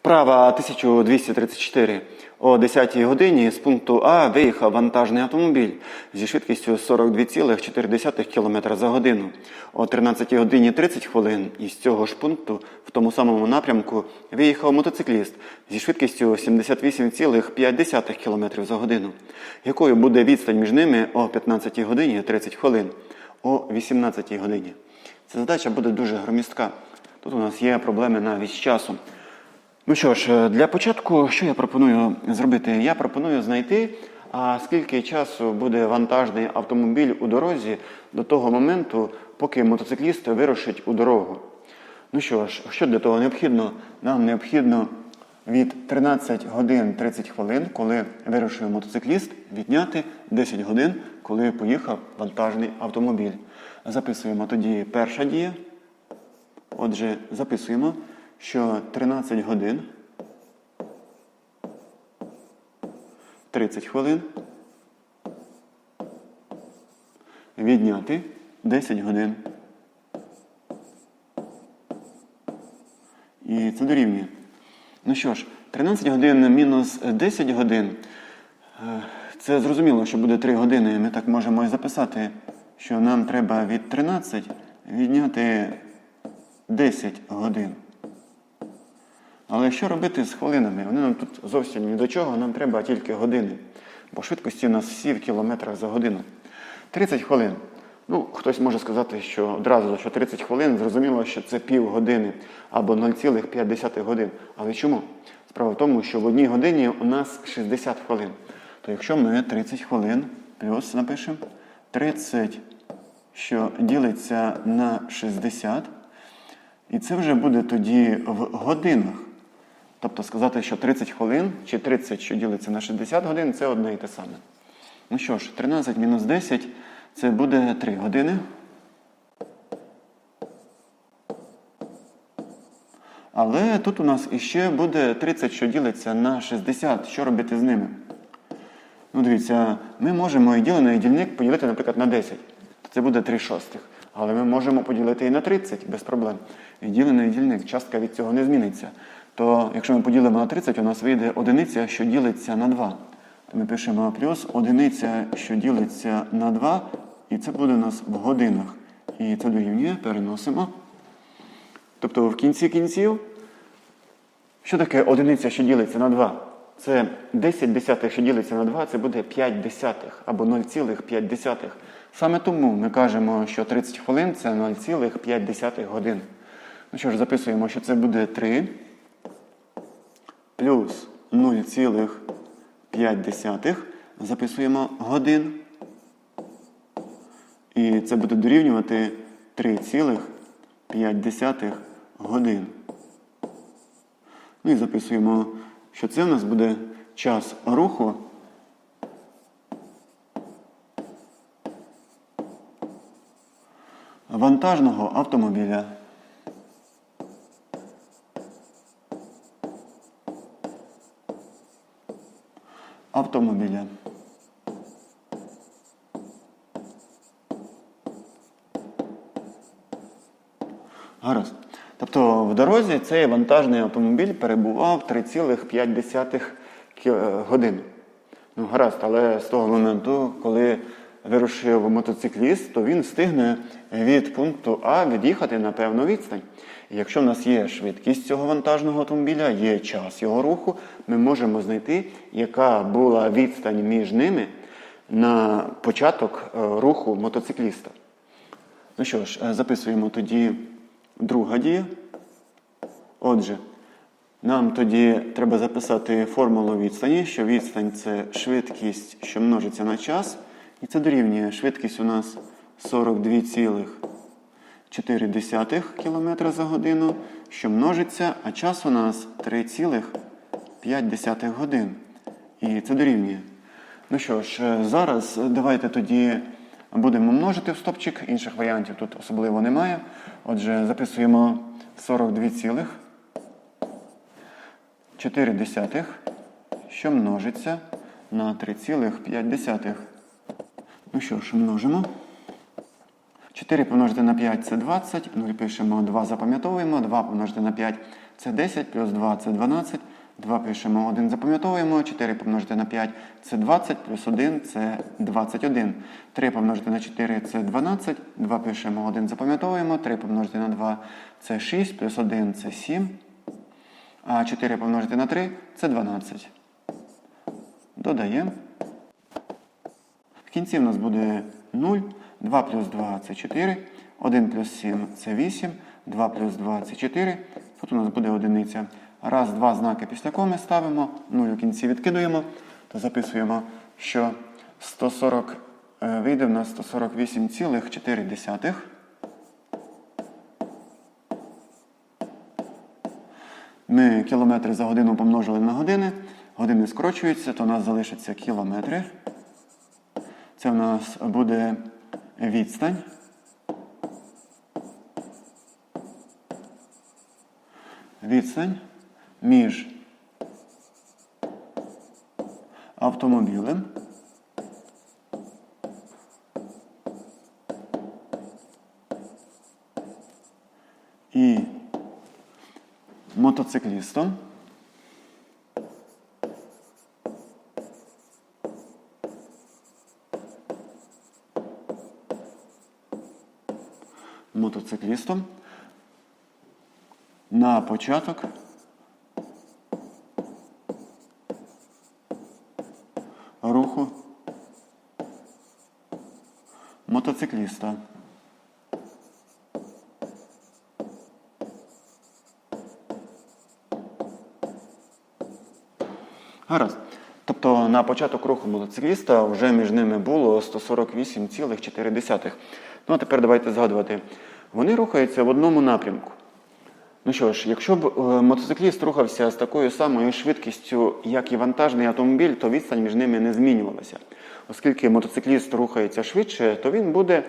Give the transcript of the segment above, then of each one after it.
Вправа 1234. О 10 годині з пункту А виїхав вантажний автомобіль зі швидкістю 42,4 км за годину. О 13 годині 30 хвилин із цього ж пункту в тому самому напрямку виїхав мотоцикліст зі швидкістю 78,5 км за годину. Якою буде відстань між ними о 15 годині 30 хвилин, о 18 годині? Ця задача буде дуже громістка. Тут у нас є проблеми навіть з часом. Ну що ж, е, для початку, що я пропоную зробити? Я пропоную знайти, скільки часу буде вантажний автомобіль у дорозі до того моменту, поки мотоцикліст вирушить у дорогу. Ну що ж, що для того необхідно? Нам необхідно від 13 годин 30 хвилин, коли вирушив мотоцикліст, відняти 10 годин, коли поїхав вантажний автомобіль. Записуємо тоді перша дія. Отже, записуємо, що 13 годин 30 хвилин відняти 10 годин. І це дорівнює. Ну що ж, 13 годин мінус 10 годин. е, Це зрозуміло, що буде 3 години. Ми так можемо і записати, що нам треба від 13 відняти 10 годин. Але що робити з хвилинами? Вони нам тут зовсім ні до чого, нам треба тільки години. Бо швидкості у нас всі в кілометрах за годину. 30 хвилин. Ну, хтось може сказати, що одразу, що 30 хвилин, зрозуміло, що це пів години або 0,5 годин. Але чому? Справа в тому, що в одній годині у нас 60 хвилин. То якщо ми 30 хвилин плюс напишемо 30, що ділиться на 60, і це вже буде тоді в годинах. Тобто сказати, що 30 хвилин чи 30, що ділиться на 60 годин, це одне і те саме. Ну що ж, 13 мінус 10 це буде 3 години. Але тут у нас іще буде 30, що ділиться на 60. Що робити з ними? Ну, дивіться, ми можемо і ділений дільник поділити, наприклад, на 10. Це буде 3 шостих. Але ми можемо поділити і на 30 без проблем. І ділений дільник, частка від цього не зміниться. То якщо ми поділимо на 30, у нас вийде одиниця, що ділиться на 2. То ми пишемо плюс одиниця, що ділиться на 2, і це буде у нас в годинах. І це дорівнює, переносимо. Тобто в кінці кінців, що таке одиниця, що ділиться на 2? Це 10 десятих, що ділиться на 2, це буде 5 десятих або 0,5. Саме тому ми кажемо, що 30 хвилин це 0,5 годин. Ну що ж, записуємо, що це буде 3 плюс 0,5. Записуємо годин. І це буде дорівнювати 3,5 годин. Ну і записуємо, що це у нас буде час руху. Вантажного автомобіля. Автомобіля. Гаразд. Тобто в дорозі цей вантажний автомобіль перебував 3,5 кі- е, години. Ну, гаразд, але з того моменту, коли вирушив мотоцикліст, то він встигне від пункту А від'їхати на певну відстань. Якщо в нас є швидкість цього вантажного автомобіля, є час його руху, ми можемо знайти, яка була відстань між ними на початок е, руху мотоцикліста. Ну що ж, е, записуємо тоді друга дія. Отже, нам тоді треба записати формулу відстані, що відстань це швидкість, що множиться на час. І це дорівнює швидкість у нас 42,4 км за годину, що множиться, а час у нас 3,5 годин. І це дорівнює. Ну що ж, е, зараз давайте тоді будемо множити в стопчик, інших варіантів тут особливо немає. Отже, записуємо 42,4, що множиться на 3,5. Ну що ж, множимо. 4 помножити на 5 це 20. Ну і пишемо 2, запам'ятовуємо. 2 помножити на 5 це 10, плюс 2 це 12. 2 пишемо, 1 запам'ятовуємо, 4 помножити на 5 це 20, плюс 1 це 21. 3 помножити на 4 це 12, 2 пишемо, 1 запам'ятовуємо, 3 помножити на 2 це 6, плюс 1 це 7. А 4 помножити на 3 це 12. Додаємо. В кінці в нас буде 0, 2 плюс 2 це 4, 1 плюс 7 це 8, 2 плюс 2 це 4. Тут у нас буде одиниця. Раз, два знаки після коми ставимо, 0 у кінці відкидуємо, то записуємо, що 140 е, вийде в нас 148,4. Ми кілометри за годину помножили на години. Години скорочуються, то у нас залишиться кілометри. Це в нас буде відстань. Відстань між автомобілем і мотоциклістом. Мотоциклістом на початок руху мотоцикліста. Гаразд. Тобто на початок руху мотоцикліста вже між ними було 148,4. Ну а тепер давайте згадувати. Вони рухаються в одному напрямку. Ну що ж, якщо б е, мотоцикліст рухався з такою самою швидкістю, як і вантажний автомобіль, то відстань між ними не змінювалася. Оскільки мотоцикліст рухається швидше, то він буде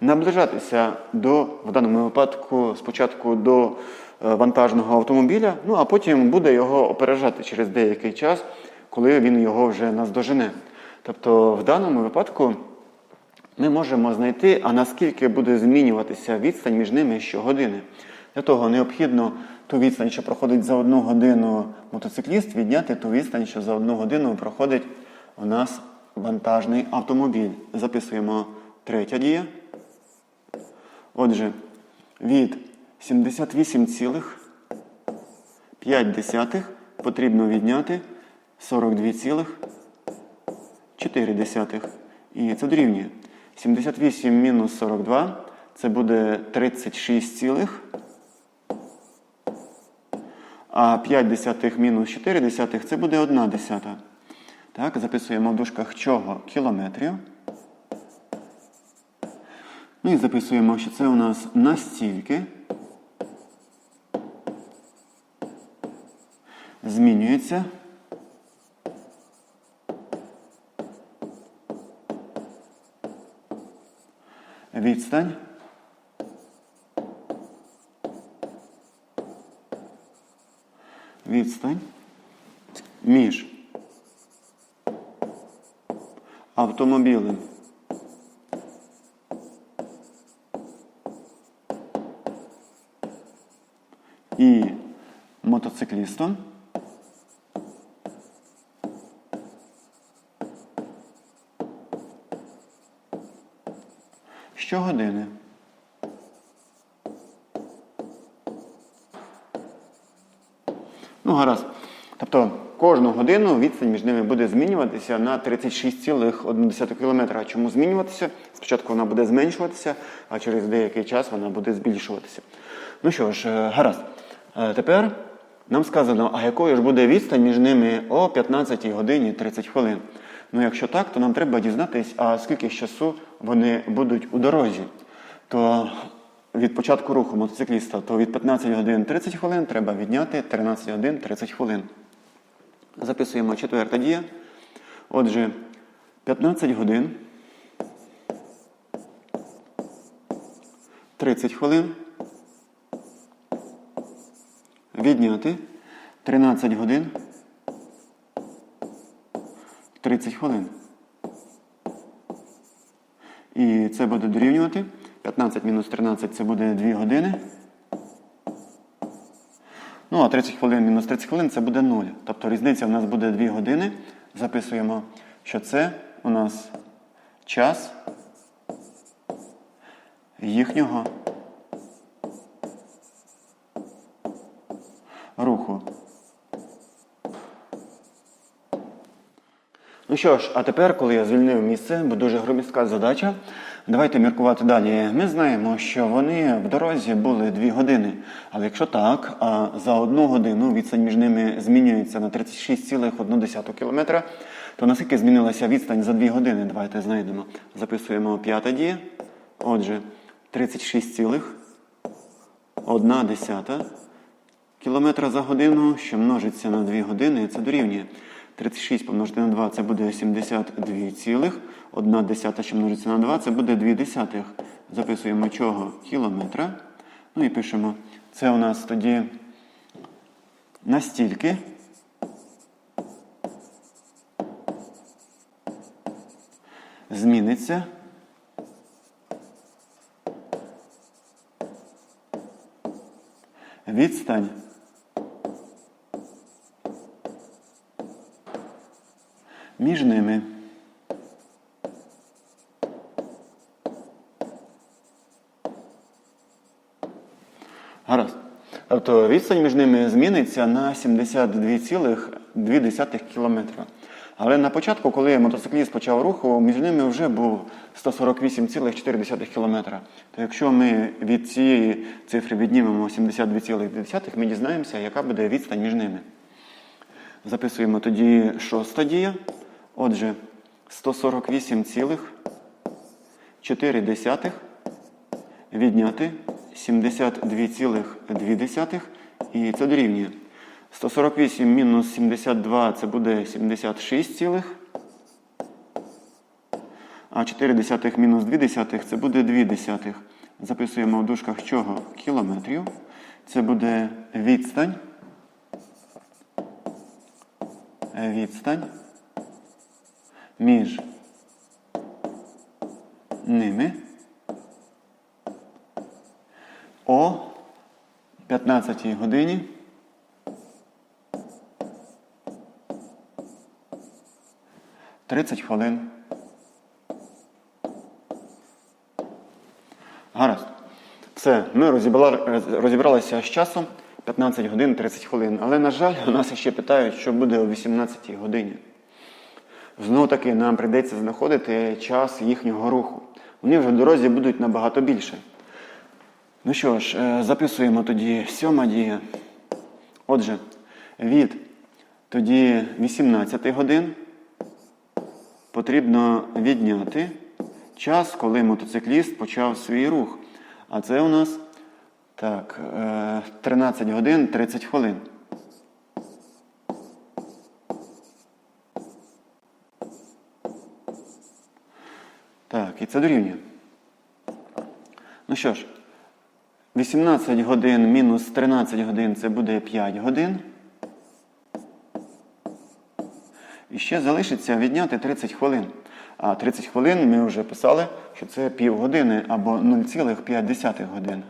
наближатися до, в даному випадку, спочатку до е, вантажного автомобіля, ну а потім буде його опережати через деякий час, коли він його вже наздожене. Тобто, в даному випадку ми можемо знайти, а наскільки буде змінюватися відстань між ними щогодини. Для того необхідно ту відстань, що проходить за одну годину мотоцикліст, відняти ту відстань, що за одну годину проходить у нас вантажний автомобіль. Записуємо третя дія. Отже, від 78,5 потрібно відняти 42,4. І це дорівнює. 78 мінус 42 це буде 36, цілих, а 5 десятих мінус 4 десятих це буде 1 десята. Так, записуємо в дужках чого кілометрів. Ну і записуємо, що це у нас настільки змінюється відстань. Відстань. Між. Автомобілем. І мотоциклістом щогодини. Ну, гаразд. Тобто кожну годину відстань між ними буде змінюватися на 36,1 км. Чому змінюватися? Спочатку вона буде зменшуватися, а через деякий час вона буде збільшуватися. Ну що ж, е, гаразд. Е, Тепер нам сказано, а якою ж буде відстань між ними о 15 годині 30 хвилин. Ну, якщо так, то нам треба дізнатись, а скільки часу вони будуть у дорозі. То від початку руху мотоцикліста, то від 15 годин 30 хвилин треба відняти 13 годин 30 хвилин. Записуємо четверта дія. Отже, 15 годин 30 хвилин. Відняти 13 годин 30 хвилин. І це буде дорівнювати. 15 мінус 13 це буде 2 години. Ну, а 30 хвилин мінус 30 хвилин це буде 0. Тобто різниця в нас буде 2 години. Записуємо, що це у нас час їхнього руху. Ну що ж, а тепер, коли я звільнив місце, бо дуже громістка задача, давайте міркувати далі. Ми знаємо, що вони в дорозі були 2 години. Але якщо так, а за одну годину відстань між ними змінюється на 36,1 км, то наскільки змінилася відстань за 2 години? Давайте знайдемо. Записуємо п'ята дія. Отже, 36,1 кілометра за годину, що множиться на 2 години, це дорівнює. 36 помножити на 2 це буде 72 цілих. 1 десята, що множиться на 2, це буде 2 десятих. Записуємо чого кілометра. Ну і пишемо. Це у нас тоді настільки. Зміниться. Відстань. Між ними. Гаразд. Тобто відстань між ними зміниться на 72,2 км. Але на початку, коли мотоцикліст почав руху, між ними вже був 148,4 км. То якщо ми від цієї цифри віднімемо 72,2, ми дізнаємося, яка буде відстань між ними. Записуємо тоді шоста дія. Отже, 148,4 відняти 72,2 і це дорівнює. 148 мінус 72 це буде 76, цілих, а 4 мінус 2 це буде 2 десятих. Записуємо в дужках чого? Кілометрів. Це буде відстань. Відстань між ними о 15 годині Тридцять хвилин. Гаразд. Все, ми розібрали, розібралися з часом 15 годин 30 хвилин. Але, на жаль, у нас ще питають, що буде о 18 годині. Знову таки нам прийдеться знаходити час їхнього руху. Вони вже в дорозі будуть набагато більше. Ну що ж, е, записуємо тоді сьома дія. Отже, від тоді 18 годин потрібно відняти час, коли мотоцикліст почав свій рух. А це у нас так, 13 годин 30 хвилин. Так, і це дорівнює. Ну що ж, 18 годин мінус 13 годин це буде 5 годин. І ще залишиться відняти 30 хвилин. А 30 хвилин ми вже писали, що це півгодини або 0,5 годин.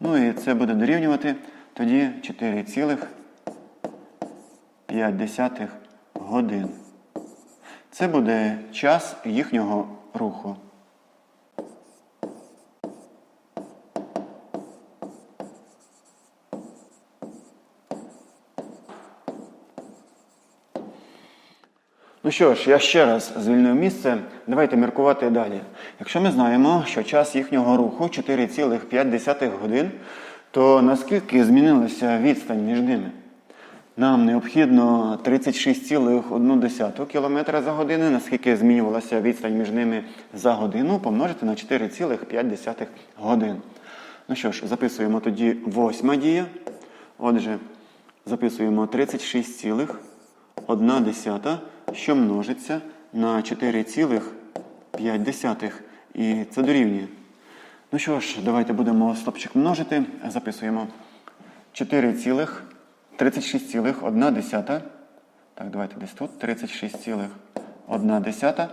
Ну і це буде дорівнювати тоді 4,5 годин. Це буде час їхнього руху. Ну що ж, я ще раз звільнив місце. Давайте міркувати далі. Якщо ми знаємо, що час їхнього руху 4,5 годин, то наскільки змінилася відстань між ними? Нам необхідно 36,1 км за годину, наскільки змінювалася відстань між ними за годину, помножити на 4,5 годин. Ну що ж, записуємо тоді восьма дія. Отже, записуємо 36,1, що множиться на 4,5. І це дорівнює. Ну що ж, давайте будемо стопчик множити. Записуємо 4, 36,1. Так, давайте десь тут. 36,1,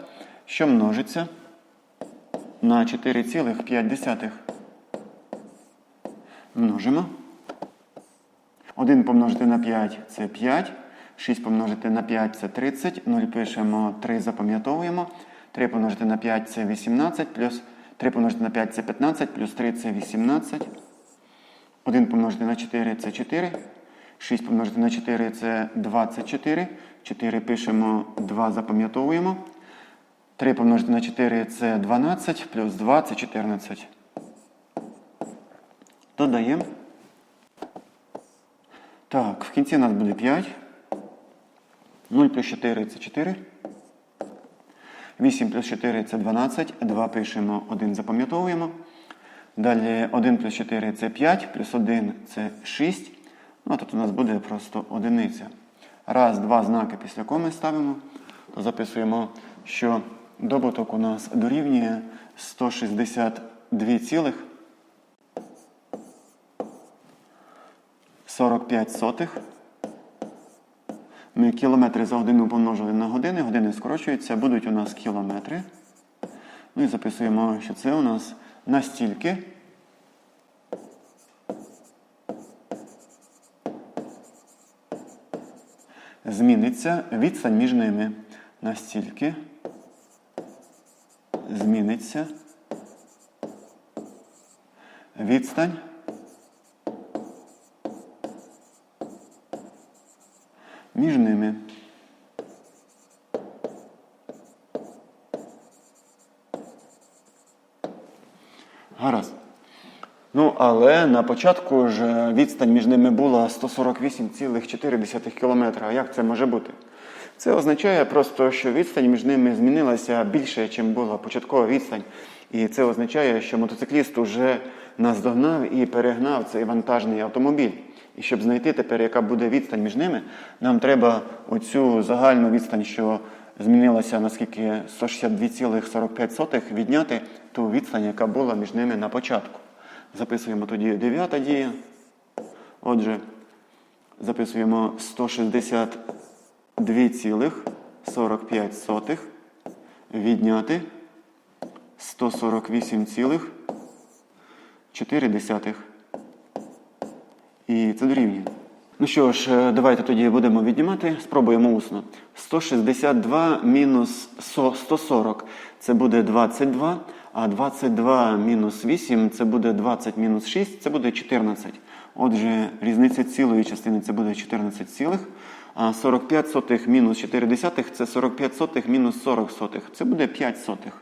що множиться на 4,5. Множимо. 1 помножити на 5 це 5. 6 помножити на 5 це 30. 0 пишемо, 3 запам'ятовуємо. 3 помножити на 5 це 18, плюс 3 помножити на 5 це 15, плюс 3 це 18. 1 помножити на 4 це 4. 6 помножити на 4 це 24. 4 пишемо, 2 запам'ятовуємо. 3 помножити на 4 це 12, плюс 2 це 14. Додаємо. Так, в кінці у нас буде 5. 0 плюс 4 це 4. 8 плюс 4 це 12. 2 пишемо, 1 запам'ятовуємо. Далі 1 плюс 4 це 5, плюс 1 це 6. Ну, тут у нас буде просто одиниця. Раз, два знаки після коми ставимо, то записуємо, що добуток у нас дорівнює 162 цілих 45 сотих. Ми кілометри за годину помножили на години, години скорочуються, будуть у нас кілометри. Ну і записуємо, що це у нас настільки. Зміниться відстань між ними. Настільки зміниться відстань між ними. Гаразд. Ну, але на початку ж відстань між ними була 148,4 км. А як це може бути? Це означає просто, що відстань між ними змінилася більше, ніж була початкова відстань. І це означає, що мотоцикліст уже наздогнав і перегнав цей вантажний автомобіль. І щоб знайти тепер, яка буде відстань між ними, нам треба оцю загальну відстань, що змінилася наскільки 162,45 відняти ту відстань, яка була між ними на початку. Записуємо тоді дев'ята дія. Отже, записуємо 162,45 відняти 148,4. І це дорівнює. Ну що ж, е, давайте тоді будемо віднімати. Спробуємо усно. 162 мінус 140 це буде 22, а 22 мінус 8 це буде 20 мінус 6, це буде 14. Отже, різниця цілої частини це буде 14 цілих. А 45 сотих мінус 4 десятих це 45 сотих мінус 40 сотих. Це буде 5 сотих.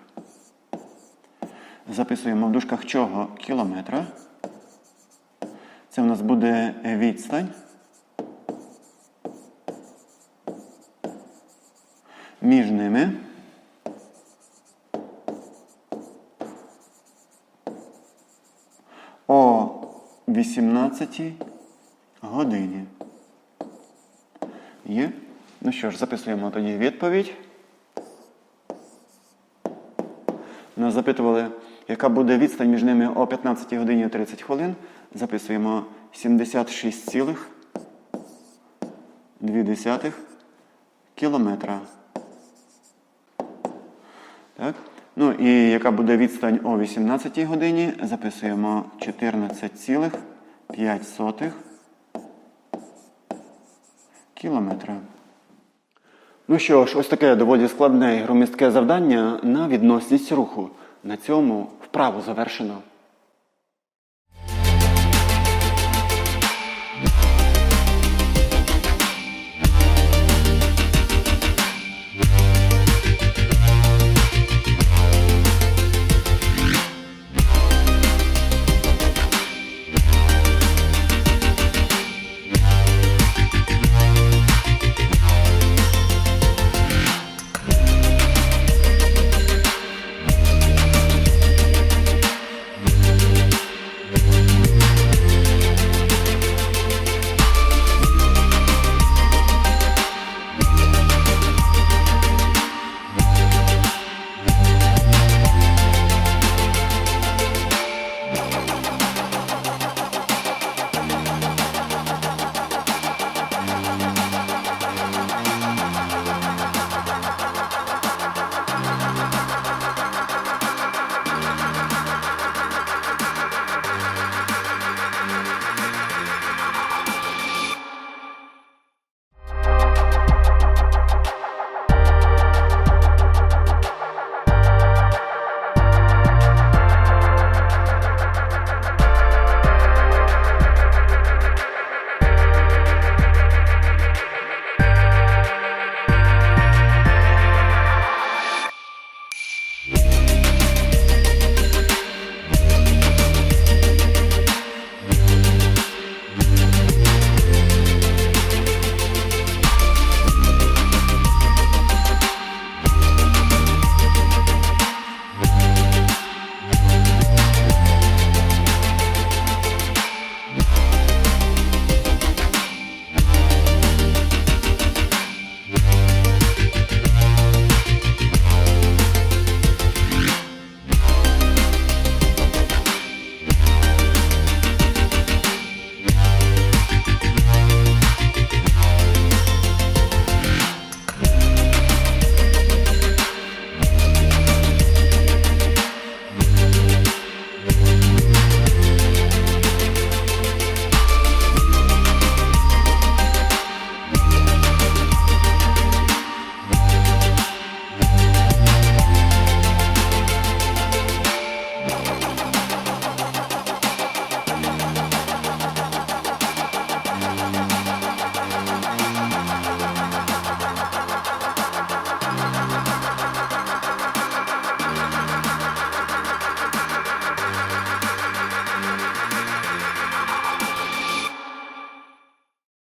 Записуємо в дужках чого кілометра. Це у нас буде відстань. Між ними. О 18 годині. Є. Ну що ж, записуємо тоді відповідь. Нас запитували, яка буде відстань між ними о 15 годині 30 хвилин. Записуємо 76,2 кілометра. Так. Ну і яка буде відстань о 18 годині, записуємо 14,5 кілометра. Ну що ж, ось таке доволі складне і громістке завдання на відносність руху. На цьому вправу завершено.